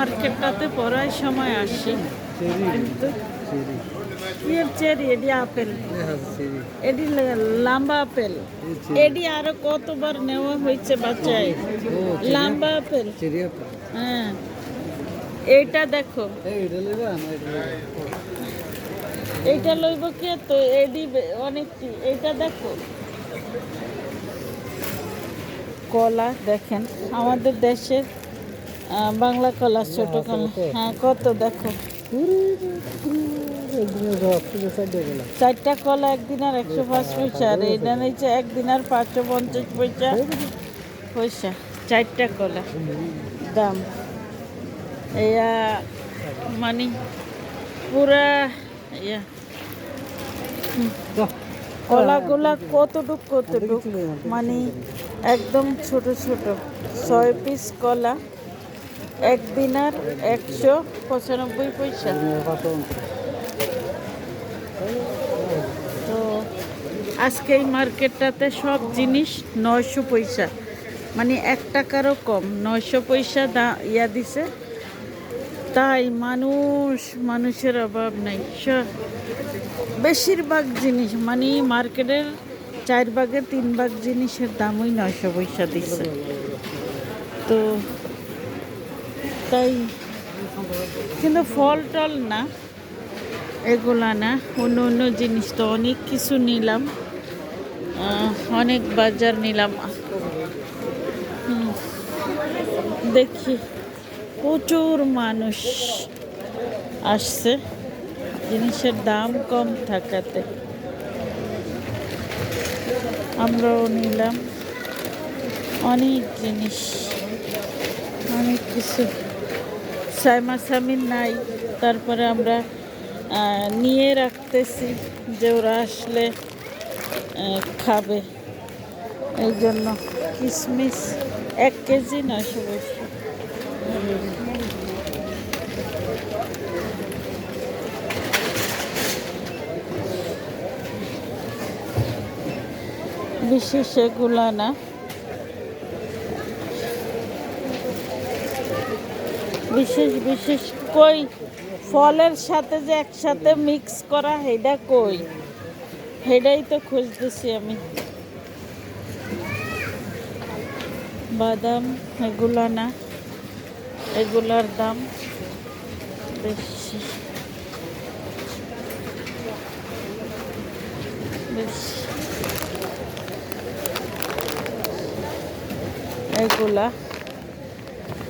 মার্কেটটাতে পড়ার সময় আসি। চেরি। কিন্তু চেরি এডি আপেল। এডি লম্বা আপেল। এডি আরও কতবার নেওয়া হয়েছে বাচ্চায়? লম্বা আপেল। হ্যাঁ। এইটা দেখো? এইটা লইব কি তো? এডি অনেক এইটা দেখো। কলা দেখেন। আমাদের দেশের বাংলা কলা ছোট কলা হ্যাঁ কত দেখো। চারটা কলা একদিন আর একশো পাঁচ পয়সা আর এইটা নিচ্ছে একদিন আর পাঁচশো পঞ্চাশ পয়সা। পয়সা চারটা কলা। দাম। ইয়া মানে পুরা ইয়া কলাগুলা কতটুক কতটুক মানে একদম ছোট ছোট। ছয় পিস কলা। একদিন আর একশো পঁচানব্বই পয়সা। তো আজকে এই মার্কেটটাতে সব জিনিস নয়শো পয়সা। মানে এক টাকারও কম, নয়শো পয়সা দা ইয়া দিছে। তাই মানুষ, মানুষের অভাব নাই। বেশিরভাগ জিনিস মানে মার্কেটের চার ভাগের তিন ভাগ জিনিসের দামই নয়শো পয়সা দিছে। তো তাই। কিন্তু ফল টল না, এগুলা না। অন্য অন্য জিনিস তো অনেক কিছু নিলাম। অনেক বাজার নিলাম। দেখি। প্রচুর মানুষ আসছে। জিনিসের দাম কম থাকাতে। আমরাও নিলাম। অনেক জিনিস, অনেক কিছু। সাইমা সামিন নাই, তারপরে আমরা নিয়ে রাখতেছি যে ওরা আসলে খাবে। এই জন্য কিশমিশ এক কেজি নয়শো পয়সা বিশেষ এগুলা না। বিশেষ বিশেষ কই, ফলের সাথে যে একসাথে মিক্স করা, হেডা কই? হেডাই তো খুঁজতেছি আমি। বাদাম, এগুলা না। এগুলার দাম বেশি। বেশি। এগুলা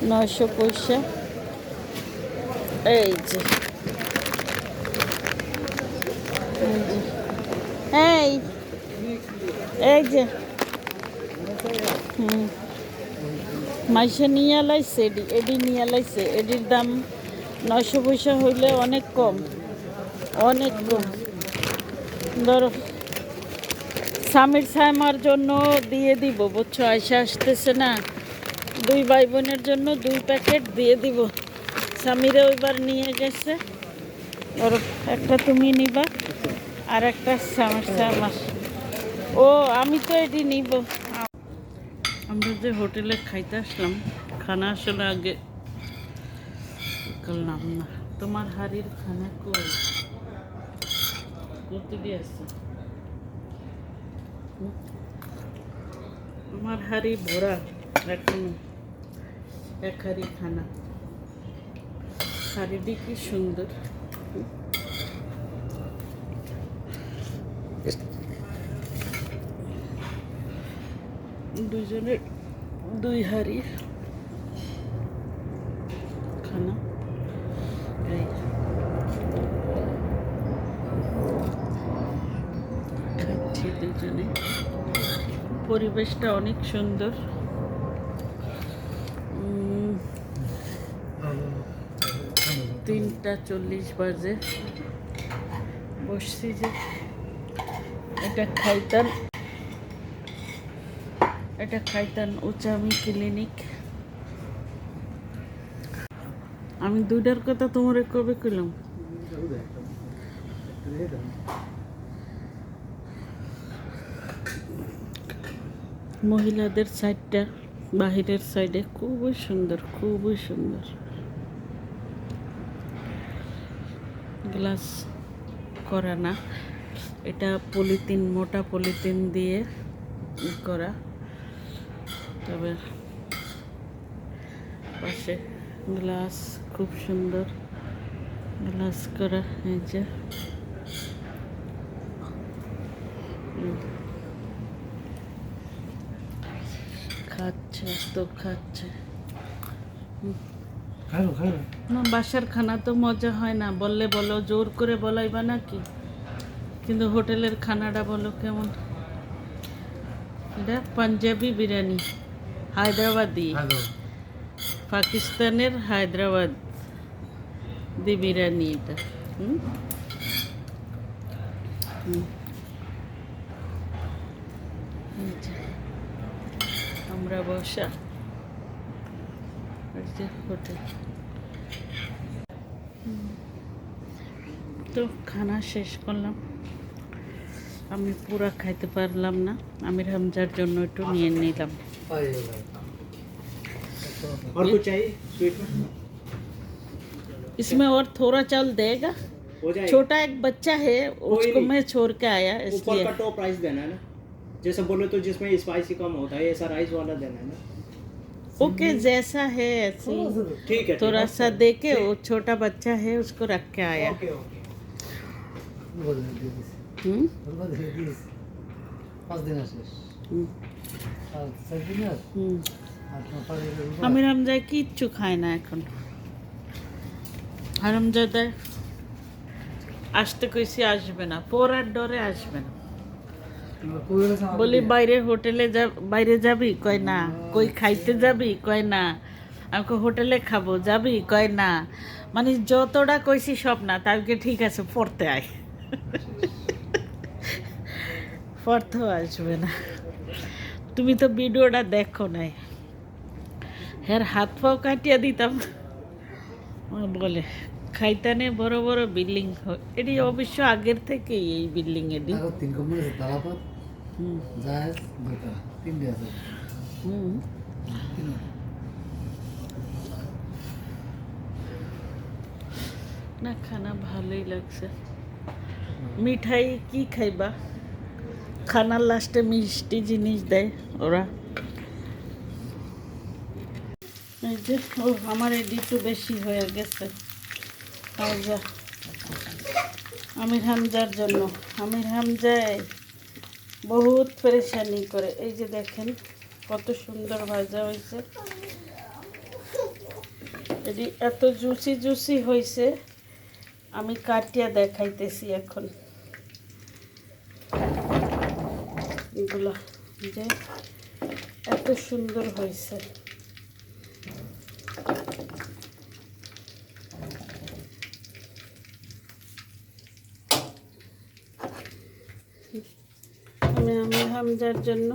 নয়শো পয়সা। এই যে। এই এই যে। হুম। মাইসে নিয়ে লাইছে এডি এডি নিয়ে লাইছে এডির দাম নয়শো পয়সা হইলে অনেক কম। অনেক কম। ধরো, স্বামীর সাইমার জন্য দিয়ে দিব, বুঝছ? আয়সা আসতেছে না। দুই ভাই বোনের জন্য দুই প্যাকেট দিয়ে দিব। স্বামীরা ওইবার নিয়ে গেছে। ওর একটা তুমি নিবা, আর একটা স্বামীর সাইমার ও, আমি তো এটি নিব। আমরা যে হোটেলে খাইতে আসলাম, খানা আসলে আগে করলাম না। তোমার হাড়ির খানা কই? করতে দিয়ে আসছে আমার হাড়ি ভরা এখন। এক হাড়ি খানা। হাড়িটি কি সুন্দর? দুজনের দুই হাড়ি। খানা। পরিবেশটা অনেক সুন্দর। তিনটা চল্লিশ বাজে। বসছি যে এটা খাইতাম এটা খাইতাম উচামি ক্লিনিক। আমি দুইটার কথা তোমার কবে কইলাম? মহিলাদের সাইডটা বাহিরের সাইডে খুবই সুন্দর খুবই সুন্দর। গ্লাস করা না। এটা পলিথিন, মোটা পলিথিন দিয়ে করা। তবে পাশে গ্লাস খুব সুন্দর গ্লাস করা যে খাচ্ছে, তো খাচ্ছে। না বাসার খানা তো মজা হয় না। বললে বলো জোর করে বলাইবা নাকি? কিন্তু হোটেলের খানাটা বলো কেমন? এটা পাঞ্জাবি বিরিয়ানি হায়দ্রাবাদি। পাকিস্তানের হায়দ্রাবাদ দি বিরিয়ানি এটা। হুম? আমরা বসা। তো খানা শেষ করলাম আমি পুরা খাইতে পারলাম না আমির হামজার জন্য একটু নিয়ে নিলাম और कुछ चाहिए स्वीट में इसमें और थोड़ा चावल देगा हो जाएगा छोटा एक बच्चा है उसको नहीं। मैं छोड़ के आया ऊपर इसलिए का टॉप राइस देना है ना जैसे बोले तो जिसमें स्पाइसी कम होता है ऐसा राइस वाला देना है ना ओके जैसा है ऐसे ही। ठीक है थोड़ा सा दे के वो छोटा बच्चा है उसको रख के आया ओके ओके हम्म? পাঁচ দিন আসিস हम्म, আর চার দিন আর हम्म। আর তোমার পাঁচ দিনের আমির হামজায় কিচ্ছু খায় না এখন হারামজাদায় আসতে কইছি আসবে না পড়ার ডরে আসবে না বলি বাইরে হোটেলে বাইরে যাবি? কয়, না। কই, খাইতে যাবি? কয়, না। আমি হোটেলে খাব? যাবি? কয়, না। মানে যতটা কইছি সব না তাকে ঠিক আছে, পড়তে আয়। পড়তেও আসবে না। তুমি তো ভিডিওটা দেখো নাই। হ্যাঁ হাত পাও কাটিয়ে দিতাম। বলে, খাইতানে বড় বড় বিল্ডিং এটি অবশ্য আগের থেকেই এই বিল্ডিং এটি। না, খানা ভালোই লাগছে। মিঠাই কি খাইবা? খানার লাস্টে মিষ্টি জিনিস দেয় ওরা। ও, আমার এডি একটু বেশি হয়ে গেছে। আমির হামজার জন্য। আমির হামজায়। বহুত পরেশানি করে। এই যে দেখেন, কত সুন্দর ভাজা হয়েছে। এটি এত জুসি জুসি হয়েছে, আমি কাটিয়া দেখাইতেছি এখন। এগুলা যে এত সুন্দর হয়েছে। আমি আমি হামজার জন্য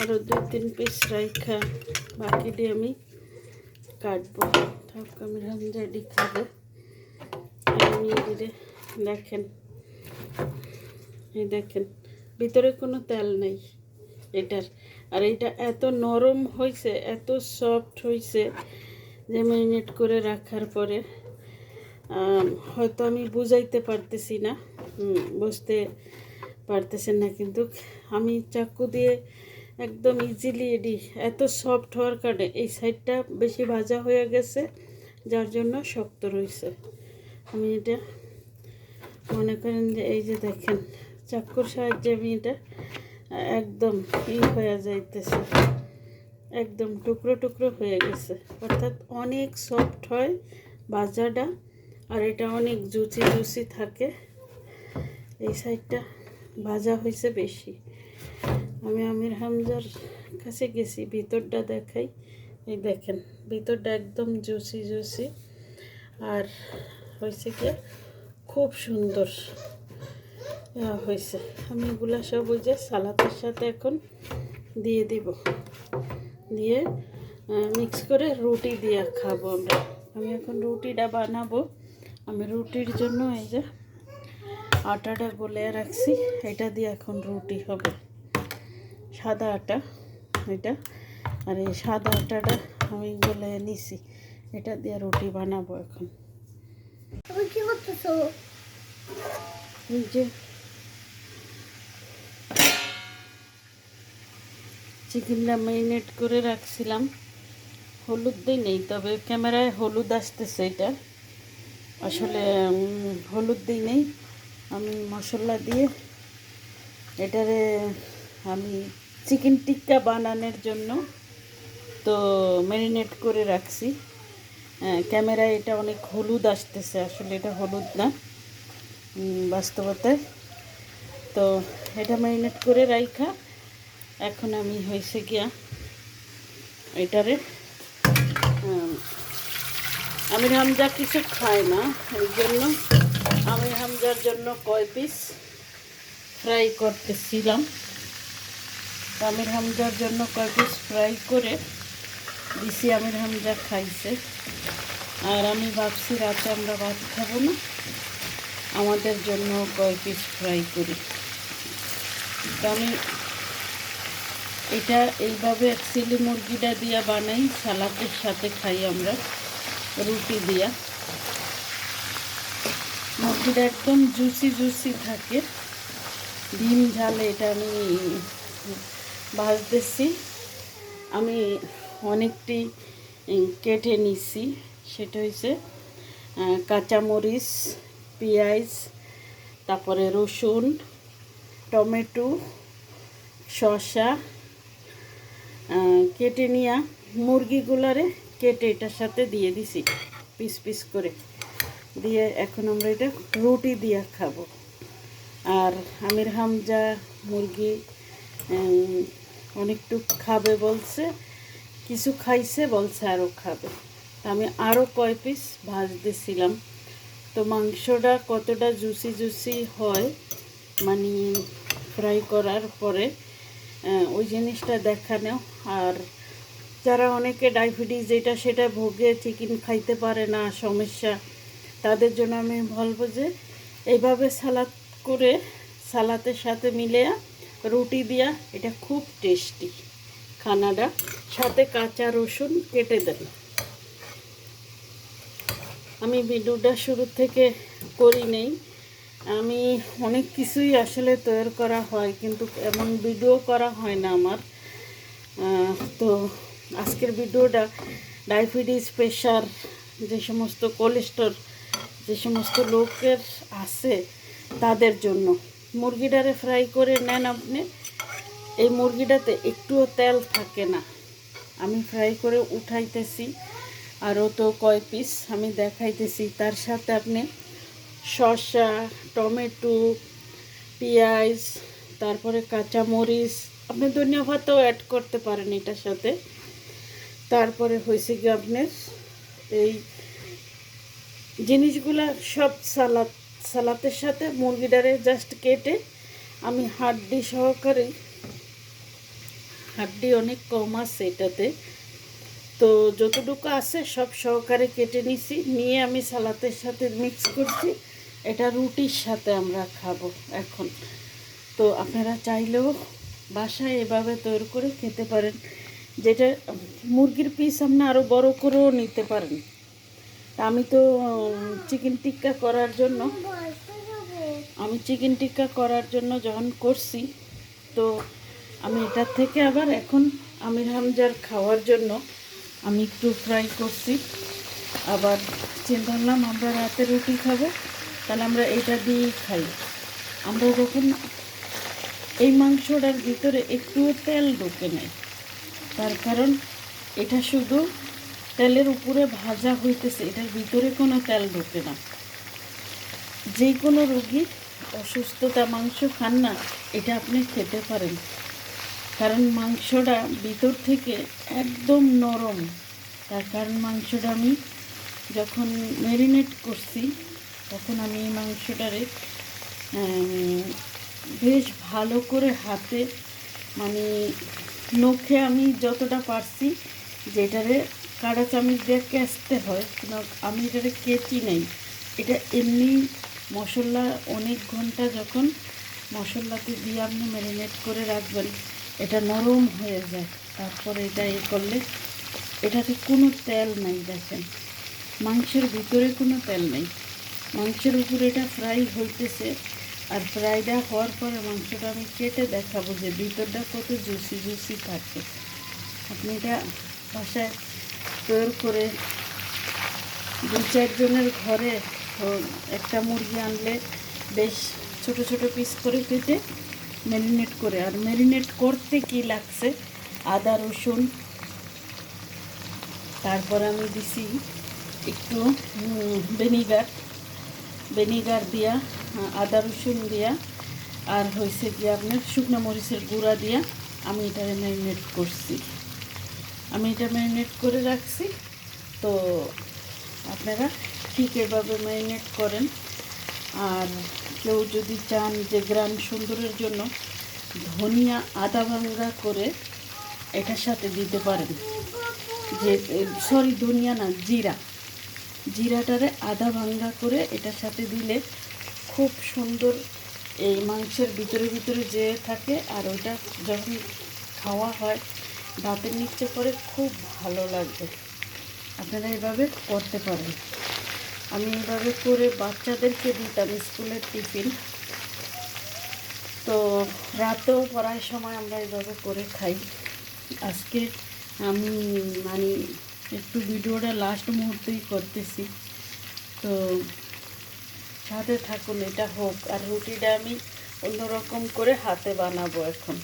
আরও দুই, তিন পিস রাইখা বাকি দিয়ে আমি কাটবো। থাক, আমি হামজা এটি খাবে। দেখেন, এই দেখেন, ভিতরে কোনো তেল নেই এটার। আর এটা এত নরম হয়েছে এত সফট হয়েছে যে ম্যারিনেট করে রাখার পরে হয়তো আমি বুঝাইতে পারতেছি না। বুঝতে পারতেছেন না, কিন্তু আমি চাকু দিয়ে একদম ইজিলি এডি এত সফট হওয়ার কারণে এই সাইডটা বেশি ভাজা হয়ে গেছে, যার জন্য শক্ত রয়েছে। আমি এটা মনে করেন যে এই যে দেখেন, চাকুর সাহায্যে আমি এটা একদম ই হয়ে যাইতেছে। একদম টুকরো টুকরো হয়ে গেছে। অর্থাৎ অনেক সফট হয় ভাজাটা, আর এটা অনেক জুচি জুচি থাকে। এই সাইডটা ভাজা হয়েছে বেশি। আমি আমির হামজার কাছে গেছি, ভিতরটা দেখাই। এই দেখেন, ভিতরটা একদম জুসি জুসি। আর হয়েছে কি, খুব সুন্দর হয়েছে। আমি এগুলা সব ওই যে সালাদের সাথে এখন দিয়ে দিব। দিয়ে মিক্স করে রুটি দিয়ে খাব আমরা। আমি এখন রুটিটা বানাবো। আমি রুটির জন্য এই যে আটাটা গলে রাখছি। এটা দিয়ে এখন রুটি হবে। সাদা আটা এটা। আর এই সাদা আটাটা আমি গলে নিছি। এটা দিয়ে রুটি বানাবো এখন। কি করতেছো? যে চিকেনটা ম্যারিনেট করে রাখছিলাম। হলুদ দিই নেই তবে ক্যামেরায় হলুদ আসতেছে এটা। আসলে হলুদ দিই নেই। আমি মশলা দিয়ে এটারে আমি চিকেন টিক্কা বানানোর জন্য তো ম্যারিনেট করে রাখছি। হ্যাঁ, ক্যামেরায় এটা অনেক হলুদ আসতেছে আসলে এটা হলুদ না বাস্তবতায়। তো এটা ম্যারিনেট করে রাইখা এখন আমি হয়েছে গিয়া এটারে উম, আমির হামজা কিছু খাই না এই জন্য আমির হামজার জন্য কয় পিস ফ্রাই করতেছিলাম। আমির হামজার জন্য কয় পিস ফ্রাই করে দিছি, আমির হামজা খাইছে। আর আমি ভাবছি রাতে আমরা ভাত খাব না। আমাদের জন্য কয় পিস ফ্রাই করি। আমি এটা এইভাবে অ্যাকচুয়ালি মুরগিটা দিয়া বানাই, সালাদের সাথে খাই আমরা, রুটি দিয়া। মুরগিটা একদম জুসি জুসি থাকে। ডিম, ঝালে এটা আমি ভাজতেছি। আমি অনেকটি কেটে নিছি। সেটা হয়েছে কাঁচামরিচ, পেঁয়াজ, তারপরে রসুন, টমেটো, শসা কেটে নিয়া মুরগিগুলারে কেটে এটার সাথে দিয়ে দিছি, পিস পিস করে। দিয়ে এখন আমরা এটা রুটি দিয়ে খাব। আর আমির হামজা মুরগি অনেকটু খাবে বলছে, কিছু খাইছে বলছে আরও খাবে। আমি আরও কয় পিস ভাজতেছিলাম তো মাংসটা কতটা জুসি জুসি হয় মানে ফ্রাই করার পরে ওই জিনিসটা দেখানো আর যারা অনেকে ডায়াবেটিস যেটা সেটা ভোগে চিকেন খাইতে পারে না, সমস্যা তাদের জন্য আমি বলব যে এইভাবে সালাদ করে সালাতের সাথে মিলে রুটি দিয়া, এটা খুব টেস্টি খানাটা। সাথে কাঁচা রসুন কেটে দেন। আমি ভিডিওটা শুরু থেকে করি নেই। আমি অনেক কিছুই আসলে তৈরি করা হয়, কিন্তু এমন ভিডিও করা হয় না আমার। তো আজকের ভিডিওটা ডায়াবেটিস প্রেশার, যে সমস্ত কোলেস্ট্রল যে সমস্ত লোকের আছে তাদের জন্য। মুরগিটারে ফ্রাই করে নেন আপনি। এই মুরগিটাতে একটুও তেল থাকে না। আমি ফ্রাই করে উঠাইতেছি। আরও তো কয় পিস, আমি দেখাইতেছি। তার সাথে আপনি শসা, টমেটো, পেঁয়াজ, তারপরে কাঁচামরিচ, আপনি ধনিয়া পাতাও অ্যাড করতে পারেন এটার সাথে। তারপরে হয়েছে কি আপনার এই জিনিসগুলা সব সালাদ, সালাতের সাথে মুরগিটারে জাস্ট কেটে আমি হাড্ডি সহকারে, হাড্ডি অনেক কম আছে এটাতে। তো যতটুকু আছে সব সহকারে কেটে নিছি, নিয়ে আমি সালাতের সাথে মিক্স করছি। এটা রুটির সাথে আমরা খাব এখন। তো আপনারা চাইলেও বাসায় এভাবে তৈরি করে খেতে পারেন। যেটা মুরগির পিস আপনি আরও বড় করেও নিতে পারেন। আমি তো চিকেন টিক্কা করার জন্য, আমি চিকেন টিক্কা করার জন্য যখন করছি, তো আমি এটার থেকে আবার এখন আমির হামজার খাওয়ার জন্য আমি একটু ফ্রাই করছি। আবার চিন্তা করলাম, আমরা রাতে রুটি খাব, তাহলে আমরা এটা দিয়েই খাই। আমরা যখন এই মাংসটার ভিতরে একটুও তেল ঢুকে নেই, তার কারণ এটা শুধু তেলের উপরে ভাজা হইতেছে, এটার ভিতরে কোনো তেল ঢোকে না। যে কোনো রোগী অসুস্থতা মাংস খান না, এটা আপনি খেতে পারেন। কারণ মাংসটা ভিতর থেকে একদম নরম। তার কারণ মাংসটা আমি যখন ম্যারিনেট করছি, তখন আমি এই মাংসটারে বেশ ভালো করে হাতে মানে নখে আমি যতটা পারছি, যেটারে কাটা চামচ দিয়ে কেচতে হয়, কিন্তু আমি এটারে কেচি নাই। এটা এমনি মশলা অনেক ঘণ্টা যখন মশলাতে দিয়ে আপনি ম্যারিনেট করে রাখবেন, এটা নরম হয়ে যায়। তারপরে এটা এ করলে এটাতে কোনো তেল নাই, দেখেন। মাংসের ভিতরে কোনো তেল নেই। মাংসের উপরে এটা ফ্রাই হইতেছে, আর ফ্রাইটা হওয়ার পরে মাংসটা আমি কেটে দেখাবো যে ভিতরটা কত জুসি জুসি থাকে। আপনি এটা বাসায় তৈরি করে দু চারজনের ঘরে একটা মুরগি আনলে বেশ ছোট ছোট পিস করে কেটে ম্যারিনেট করে। আর ম্যারিনেট করতে কি লাগছে? আদা, রসুন। তারপর আমি দিছি একটু ভিনিগার ভিনিগার দিয়া, আদা, রসুন দিয়া, আর হয়েছে গিয়ে আপনার শুকনো মরিচের গুঁড়া দিয়া আমি এটা ম্যারিনেট করছি। আমি এটা ম্যারিনেট করে রাখছি। তো আপনারা ঠিক এভাবে ম্যারিনেট করেন। আর কেউ যদি চান যে গ্রাম সুন্দরের জন্য ধনিয়া, আদা ভাঙ্গা করে এটার সাথে দিতে পারেন। যে সরি ধনিয়া না, জিরা। জিরাটারে আদা ভাঙ্গা করে এটার সাথে দিলে খুব সুন্দর এই মাংসের ভিতরে ভিতরে যে থাকে। আর ওইটা যখন খাওয়া হয় দাঁতের নিচে করে খুব ভালো লাগবে। আপনারা এভাবে করতে পারেন। আমি এভাবে করে বাচ্চাদেরকে দিতাম স্কুলের টিফিন। তো রাতেও পড়ার সময় আমরা এভাবে করে খাই। আজকে আমি মানে একটু ভিডিওটা লাস্ট মুহূর্তেই করতেছি। তো সাথে থাকুন, এটা হোক। আর রুটিটা আমি অন্যরকম করে হাতে বানাবো এখন।